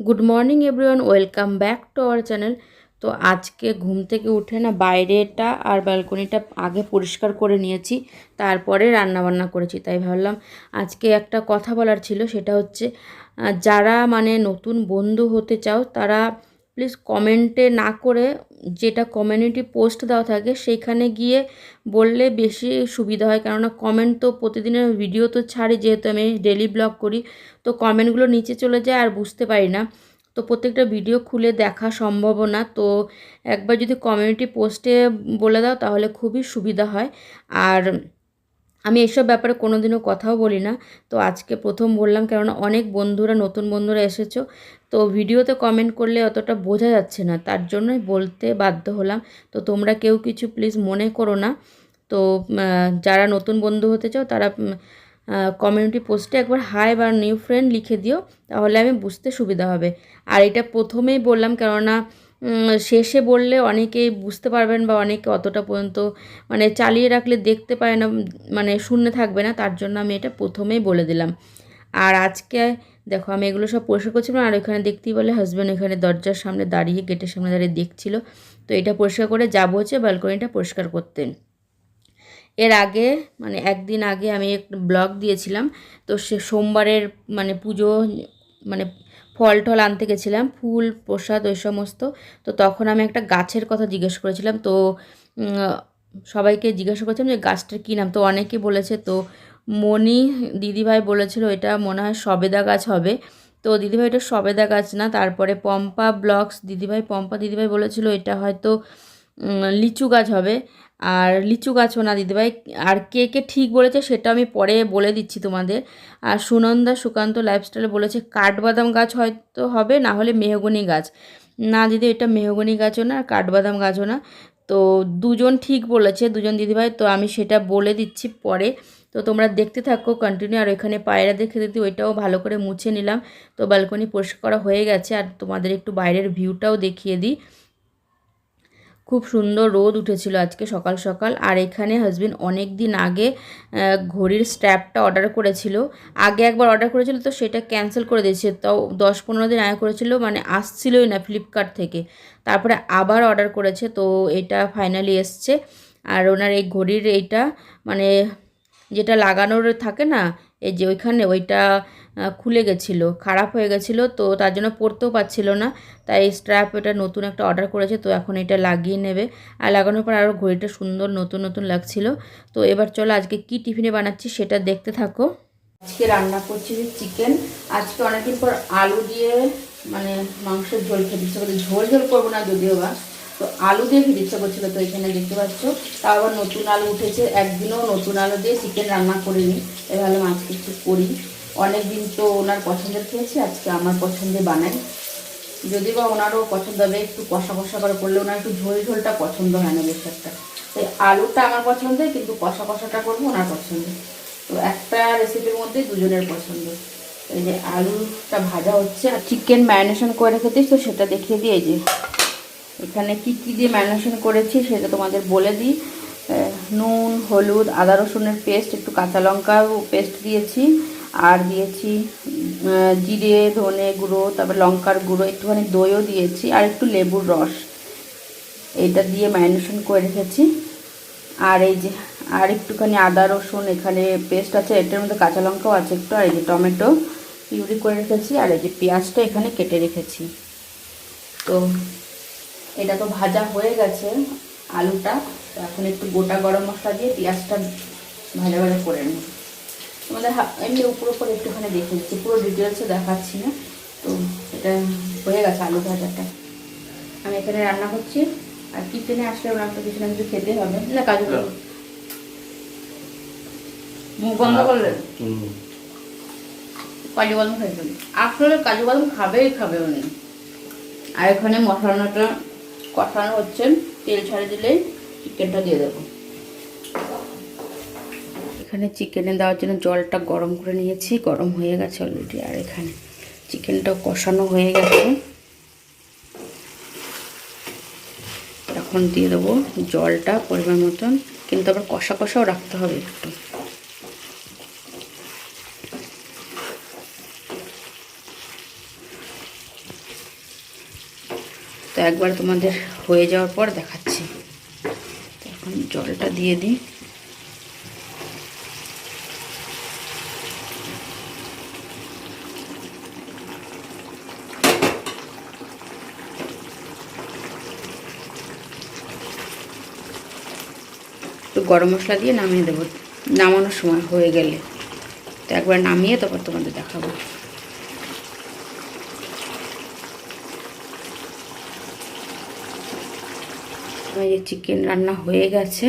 Good morning everyone welcome back to our channel তো আজকে ঘুম থেকে উঠে না বাইরেটা আর ব্যালকনিটা আগে পরিষ্কার করে নিয়েছি, তারপরে রান্নাবান্না করেছি। তাই ভাবলাম আজকে একটা কথা বলার ছিল, সেটা হচ্ছে যারা মানে নতুন বন্ধু হতে চাও, তারা প্লিজ কমেন্টে না করে যেটা কমিউনিটি পোস্ট দেওয়া থাকে সেইখানে গিয়ে বললে বেশি সুবিধা হয়। কেননা কমেন্ট তো প্রতিদিনের ভিডিও তো ছাড়ি, যেহেতু আমি ডেলি ব্লগ করি, তো কমেন্টগুলো নিচে চলে যায় আর বুঝতে পারি না। তো প্রত্যেকটা ভিডিও খুলে দেখা সম্ভব না। তো একবার যদি কমিউনিটি পোস্টে বলে দাও তাহলে খুবই সুবিধা হয়। আর আমি এসব ব্যাপারে কোনো দিনও কথাও বলি না তো আজকে প্রথম বললাম, কেননা অনেক বন্ধুরা, নতুন বন্ধুরা এসেছ। তো ভিডিওতে কমেন্ট করলে অতটা বোঝা যাচ্ছে না। তার জন্যই বলতে বাধ্য হলাম। তো তোমরা কেউ কিছু প্লিজ মনে করো না। তো যারা নতুন বন্ধু হতে চাও, তারা কমিউনিটি পোস্টে একবার হাই বা নিউ ফ্রেন্ড লিখে দিও। তাহলে আমি বুঝতে সুবিধা হবে। আর এটা প্রথমেই বললাম, কেননা শেষে বললে অনেকেই বুঝতে পারবেন বা অনেকে অতটা পর্যন্ত মানে চালিয়ে রাখলে দেখতে পায় না মানে শূন্য থাকবে না, তার জন্য আমি এটা প্রথমেই বলে দিলাম। আর আজকে দেখো আমি এগুলো সব পরিষ্কার করছিলাম, আর ওখানে দেখতেই বলে হাজব্যান্ড এখানে দরজার সামনে দাঁড়িয়ে গেটের সামনে দাঁড়িয়ে দেখছিল। তো এটা পরিষ্কার করে যাব হচ্ছে ব্যালকনিটা পরিষ্কার করতে। এর আগে মানে একদিন আগে আমি একটা ব্লগ দিয়েছিলাম, তো সে সোমবারের মানে পুজো মানে ফল টল আনতে গেছিলাম, ফুল, প্রসাদ, ওই সমস্ত। তো তখন আমি একটা গাছের কথা জিজ্ঞেস করেছিলাম, তো সবাইকে জিজ্ঞাসা করেছিলাম যে গাছটার কী নাম? তো অনেকে বলেছে, তো মণি দিদিভাই বলেছিল এটা মনে হয় সবেদা গাছ হবে। তো দিদিভাই, এটা সবেদা গাছ না, তারপরে পম্পা ব্লগস দিদিভাই, পম্পা দিদিভাই বলেছিল এটা হয়তো লিচু গাছ হবে। আর লিচু গাছও না, দিদিভাই। আর কে কে ঠিক বলেছে সেটা আমি পরে বলে দিচ্ছি তোমাদের। আর সুনন্দা সুকান্ত লাইফস্টাইলে বলেছে, কাঠবাদাম গাছ হয়তো হবে, না হলে মেহগনি গাছ। না দিদি, এটা মেহগনি গাছও না, আর কাঠবাদাম গাছও না। তো দুজন ঠিক বলেছে, দুজন দিদিভাই, তো আমি সেটা বলে দিচ্ছি পরে। তো তোমরা দেখতে থাকো কন্টিনিউ আর ওইখানে পায়রা দেখে দিদি, ওইটাও ভালো করে মুছে নিলাম। তো ব্যালকনি পরিষ্কার করা হয়ে গেছে, আর তোমাদের একটু বাইরের ভিউটাও দেখিয়ে দিই। খুব সুন্দর রোদ উঠেছিল আজকে সকাল সকাল। আর এখানে হাজবেন্ড অনেক দিন আগে ঘড়ির স্ট্র্যাপটা অর্ডার করেছিল। আগে একবার অর্ডার করেছিল তো সেটা ক্যান্সেল করে দিয়েছে। তাও দশ পনেরো দিন আগে করেছিল মানে আসছিলই না ফ্লিপকার্ট থেকে। তারপরে আবার অর্ডার করেছে, তো এটা ফাইনালি এসছে। আর ওনার এই ঘড়ির এইটা মানে যেটা লাগানোর থাকে না, এই যে ওইখানে ওইটা খুলে গেছিল, খারাপ হয়ে গেছিল, তো তার জন্য পরতেও পারছিল না। তাই স্ট্র্যাপ এটা নতুন একটা অর্ডার করেছে, তো এখন এটা লাগিয়ে নেবে। আর লাগানোর পর আরও ঘড়িটা সুন্দর নতুন নতুন লাগছিল। তো এবার চলো আজকে কি টিফিনে বানাচ্ছি সেটা দেখতে থাকো। আজকে রান্না করছি চিকেন আজকে অনেকদিন পর আলু দিয়ে মানে মাংসের ঝোল খেতে ইচ্ছা করছে। ঝোল ঝোল করব না যদিও বা। তো আলু দিয়ে খেতে ইচ্ছা করছিল, তো এখানে দেখতে পাচ্ছ। তাও আবার নতুন আলু উঠেছে। একদিনও নতুন আলু দিয়ে চিকেন রান্না করিনি। এ মাছ একটু করি। অনেক দিন তো ওনার পছন্দের খেয়েছি, আজকে আমার পছন্দে বানাই। যদি বা ওনারও পছন্দ হবে, একটু কষা কষা করে করলে ওনার একটু ঝোল ঝোলটা পছন্দ হয় না বেশ একটা। তাই আলুটা আমার পছন্দের কিন্তু কষা কষাটা করব ওনার পছন্দ। তো একটা রেসিপির মধ্যেই দুজনের পছন্দ। এই যে আলুটা ভাজা হচ্ছে আর চিকেন ম্যারিনেশন করে রেখেছিস তো সেটা দেখিয়ে দিই যে। এখানে কি কি দিয়ে ম্যারিনেশন করেছি সেটা তোমাদের বলে দিই। নুন, হলুদ, আদা রসুনের পেস্ট একটু কাঁচা লঙ্কাও পেস্ট দিয়েছি। আর দিয়েছি জিরে, ধনে গুঁড়ো, তারপর লঙ্কার গুঁড়ো, একটুখানি দইও দিয়েছি, আর একটু লেবুর রস। এইটা দিয়ে ম্যারিনেশন করে রেখেছি। আর এই যে, আর একটুখানি আদা, রসুন, এখানে পেস্ট আছে, এটার মধ্যে কাঁচা লঙ্কাও আছে একটু, আর এই যে টমেটো পিউরি করে রেখেছি, আর এই যে পেঁয়াজটা এখানে কেটে রেখেছি। তো এটা তো ভাজা হয়ে গেছে আলুটা এখন একটু গোটা গরম মশলা দিয়ে পেঁয়াজটা ভাজা ভাজা করে নিই। তোমাদের এমনি উপর উপর একটুখানি দেখে দিচ্ছি পুরো ডিটেলসে দেখাচ্ছি না। তো এটা হয়ে গেছে আলু ভাজাটা। আমি এখানে রান্না করছি। আর কিচেনে আসলে ওনার তো কিছু না কিছু খেতে হবে। না কাজু। মুখ বন্ধ করলে? কাজু বাদাম খাইতে আসলে কাজু বাদাম খাবেই খাবে উনি। আর এখানে মশলাটা কষানো হচ্ছে। তেল ছাড়ে দিলেই চিকেনটা দিয়ে দেবো। এখানে চিকেনে দেওয়ার জন্য জলটা গরম করে নিয়েছি, গরম হয়ে গেছে অলরেডি আর এখানে চিকেনটাও কষানো হয়ে গেছে। এখন দিয়ে দেবো জলটা পরিমাণ মতন, কিন্তু আবার কষা কষাও রাখতে হবে একটু। তো একবার তোমাদের হয়ে যাওয়ার পর দেখাচ্ছি। এখন জলটা দিয়ে দিই। একটু গরম মশলা দিয়ে নামিয়ে দেবো। নামানোর সময় হয়ে গেলে। তো একবার নামিয়ে তারপর তোমাদের দেখাবো। এই যে চিকেন রান্না হয়ে গেছে।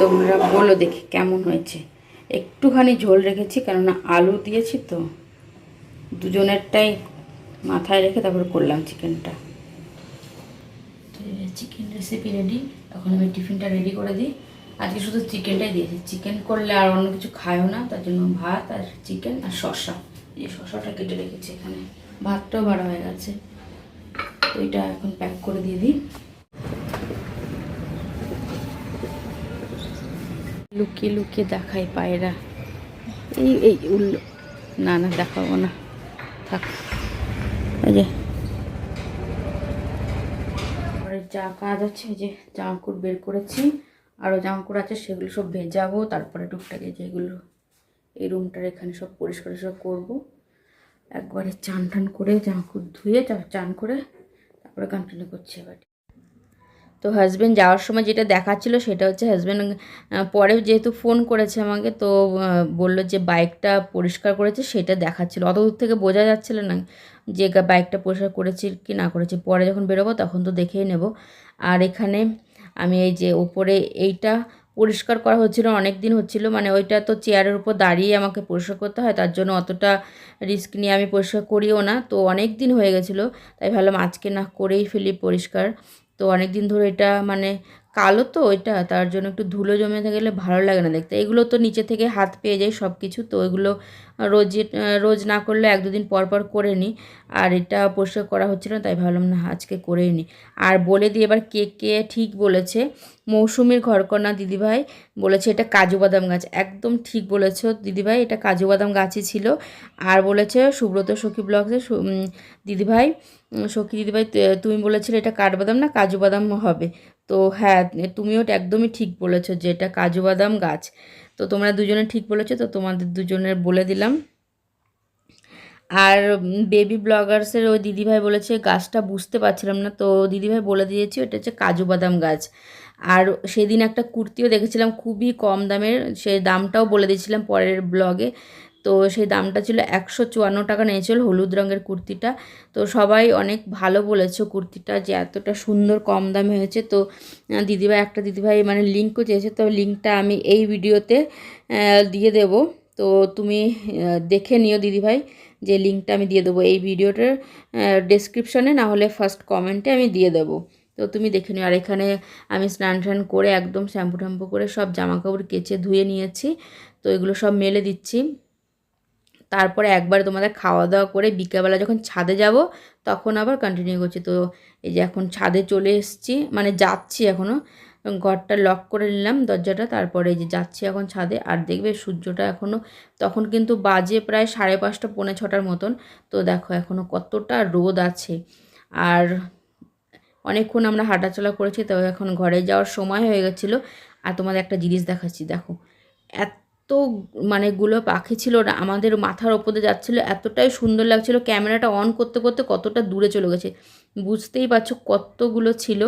তোমরা বলো দেখি কেমন হয়েছে। একটুখানি ঝোল রেখেছি, কেননা আলু দিয়েছি তো। দুজনেরটাই মাথায় রেখে তারপর করলাম চিকেনটা চিকেন রেসিপি রেডি এখন আমি টিফিনটা রেডি করে দিই। আজকে শুধু চিকেনটাই দিয়েছি চিকেন করলে আর অন্য কিছু খায়ও না, তার জন্য ভাত আর চিকেন আর শসা। এই শসাটা কেটে রেখেছি এখানে। ভাতটাও বাড়া হয়ে গেছে। এটা এখন প্যাক করে দিয়ে দিই। লুকিয়ে লুকিয়ে দেখাই পায়রা। এই এই, উল্লো। না না, দেখাবো না। থাক। এই যে পরে যা কাজ আছে যে জামাকুড় বের করেছি আরও জামাকুড় আছে, সেগুলো সব ভেজাবো, তারপরে টুকটাকে যেগুলো এই রুমটার এখানে সব পরিষ্কার সব করব। একবারে চান টান করে জামাকুড় ধুয়ে চান করে তারপরে কন্টিনিউ করছি এবার। তো হাজব্যান্ড যাওয়ার সময় যেটা দেখাচ্ছিল সেটা হচ্ছে হাজব্যান্ড পরে যেহেতু ফোন করেছে আমাকে, তো বলল যে বাইকটা পরিষ্কার করেছে, সেটা দেখাচ্ছিল। অত দূর থেকে বোঝা যাচ্ছিল না যে বাইকটা পরিষ্কার করেছি কি না করেছি। পরে যখন বেরোবো তখন তো দেখেই নেব। আর এখানে আমি এই যে ওপরে এইটা পরিষ্কার করা হচ্ছিল অনেক দিন হচ্ছিল। মানে ওইটা তো চেয়ারের উপর দাঁড়িয়ে আমাকে পরিষ্কার করতে হয়, তার জন্য অতটা রিস্ক নিয়ে আমি পরিষ্কার করিও না। তো অনেক দিন হয়ে গেছিল, তাই ভাবলাম আজকে না করেই ফেলি পরিষ্কার। তো অনেক দিন ধরে এটা মানে কালো তো ওইটা, তার জন্য একটু ধুলো জমে গেলে ভালো লাগে না দেখতে। এগুলো তো নিচে থেকে হাত পেয়ে যায় সব কিছু তো এগুলো রোজ রোজ না করলে এক দুদিন পর পর করে নিই। আর এটা পরিষ্কার করা হচ্ছিল না, তাই ভাবলাম না আজকে করেই নিই। আর বলে দিই এবার কে কে ঠিক বলেছে, মৌসুমীর ঘরকন্যা দিদিভাই বলেছে এটা কাজু বাদাম গাছ। একদম ঠিক বলেছ দিদিভাই, এটা কাজু বাদাম গাছই ছিল। আর বলেছে সুব্রত সখী ব্লগসে দিদিভাই, সখী দিদিভাই তুমি বলেছিলে এটা কাঠবাদাম না কাজু বাদাম হবে। তো হ্যাঁ তুমিও একদমই ঠিক বলেছ যে এটা কাজু বাদাম গাছ। তো তোমরা দুজনে ঠিক বলেছ, তো তোমাদের দুজনের বলে দিলাম। আর বেবি ব্লগার্সের ওই দিদিভাই বলেছে, গাছটা বুঝতে পারছিলাম না। তো দিদিভাই বলে দিয়েছি ওটা হচ্ছে কাজু বাদাম গাছ। আর সেদিন একটা কুর্তিও দেখেছিলাম, খুবই কম দামের, সে দামটাও বলে দিয়েছিলাম পরের ব্লগে তো সেই দামটা ছিল একশো চুয়ান্ন টাকা নিয়েছিল হলুদ রঙের কুর্তিটা। তো সবাই অনেক ভালো বলেছ কুর্তিটা যে এতটা সুন্দর কম দামে হয়েছে। তো দিদিভাই, একটা দিদিভাই মানে লিঙ্কও চেয়েছে। তো লিঙ্কটা আমি এই ভিডিওতে দিয়ে দেব। তো তুমি দেখে নিও দিদিভাই যে লিঙ্কটা আমি দিয়ে দেবো। এই ভিডিওটার ডেসক্রিপশনে না হলে ফার্স্ট কমেন্টে আমি দিয়ে দেবো। তো তুমি দেখে নিও। আর এখানে আমি স্নান টান করে একদম শ্যাম্পু ট্যাম্পু করে সব জামা কাপড় কেচে ধুয়ে নিয়েছি। তো এগুলো সব মেলে দিচ্ছি। তারপরে একবার তোমাদের খাওয়া দাওয়া করে বিকেলবেলা যখন ছাদে যাব, তখন আবার কন্টিনিউ করছি। তো এই যে এখন ছাদে চলে এসেছি মানে যাচ্ছি এখনও ঘরটা লক করে নিলাম দরজাটা, তারপরে এই যে যাচ্ছি এখন ছাদে। আর দেখবে সূর্যটা এখনও তখন কিন্তু বাজে প্রায় সাড়ে পাঁচটা, পৌনে ছটার মতন। তো দেখো এখনও কতটা রোদ আছে। আর অনেকক্ষণ আমরা হাঁটাচলা করেছি, তো এখন ঘরে যাওয়ার সময় হয়ে গেছিল। আর তোমাদের একটা জিনিস দেখাচ্ছি, দেখো। এত মানে গুলো পাখি ছিল না, আমাদের মাথার ওপরে যাচ্ছিল, এতটাই সুন্দর লাগছিল। ক্যামেরাটা অন করতে করতে কতটা দূরে চলে গেছে। বুঝতেই পারছ কতগুলো ছিল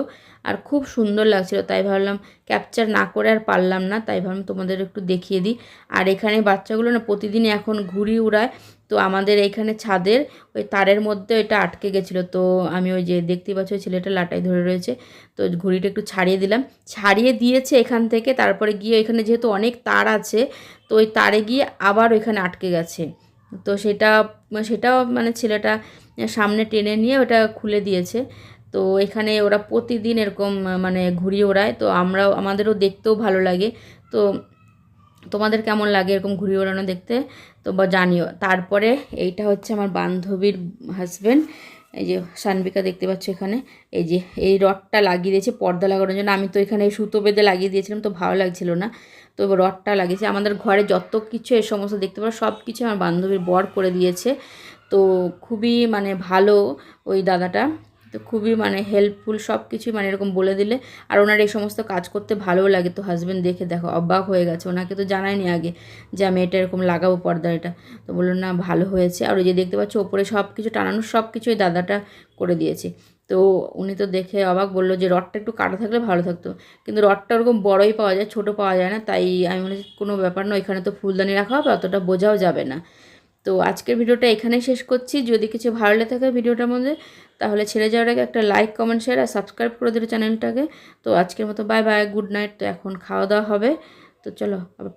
আর খুব সুন্দর লাগছিল। তাই ভাবলাম ক্যাপচার না করে আর পারলাম না, তাই ভাবলাম তোমাদের একটু দেখিয়ে দিই। আর এখানে বাচ্চাগুলো না প্রতিদিন এখন ঘুড়ি উড়ায়। তো আমাদের এইখানে ছাদের ওই তারের মধ্যে এটা আটকে গেছিল। তো আমি ওই যে দেখতেই পাচ্ছি ওই ছেলেটা লাটাই ধরে রয়েছে। তো ঘুড়িটা একটু ছাড়িয়ে দিলাম। ছাড়িয়ে দিয়েছে এখান থেকে, তারপরে গিয়ে এখানে যেহেতু অনেক তার আছে, তো ওই তারে গিয়ে আবার ওইখানে আটকে গেছে। তো সেটা সেটাও মানে ছেলেটা সামনে টেনে নিয়ে ওটা খুলে দিয়েছে। তো এখানে ওরা প্রতিদিন এরকম মানে ঘুরিয়ে ওড়ায়। তো আমরাও, আমাদেরও দেখতেও ভালো লাগে। তো তোমাদের কেমন লাগে এরকম ঘুরিয়ে ওড়ানো দেখতে? তো বা জানিও। তারপরে এইটা হচ্ছে আমার বান্ধবীর হাজব্যান্ড এই যে সানবিকা দেখতে পাচ্ছ এখানে। এই যে এই রডটা লাগিয়ে দিয়েছে পর্দা লাগানোর জন্য। আমি তো এখানে সুতো বেঁধে লাগিয়ে দিয়েছিলাম, তো ভালো লাগছিল না। তো রডটা লাগিয়েছে। আমাদের ঘরে যত কিছু এ সমস্ত দেখতে পারো সব কিছু আমার বান্ধবীর বর করে দিয়েছে। তো খুবই মানে ভালো ওই দাদাটা। তো খুবই মানে হেল্পফুল সব কিছুই মানে এরকম বলে দিলে। আর ওনার এই সমস্ত কাজ করতে ভালোও লাগে। তো হাজব্যান্ড দেখে দেখো, অবাক হয়ে গেছে। ওনাকে তো জানায়নি আগে যে আমি এটা এরকম লাগাবো পর্দা এটা। তো বলল, না, ভালো হয়েছে। আর ওই যে দেখতে পাচ্ছ, ওপরে সব কিছু টানানো সব কিছুই দাদাটা করে দিয়েছে। তো উনি তো দেখে অবাক বলল যে রডটা একটু কাটা থাকলে ভালো থাকতো। কিন্তু রডটা ওরকম বড়ই পাওয়া যায়, ছোট পাওয়া যায় না। তাই আমি মনে কোনো ব্যাপার না এখানে তো ফুলদানি রাখা হবে, অতটা বোঝাও যাবে না। তো আজকের ভিডিওটা এখানে শেষ করছি। যদি কিছু ভালো লেগে থাকে ভিডিওটার মধ্যে, তাহলে ছেড়ে যাওয়ার আগে একটা লাইক কমেন্ট শেয়ার আর সাবস্ক্রাইব করে দিল চ্যানেলটাকে তো আজকের মতো বাই বাই গুড নাইট তো এখন খাওয়া দাওয়া হবে। তো চলো, আবার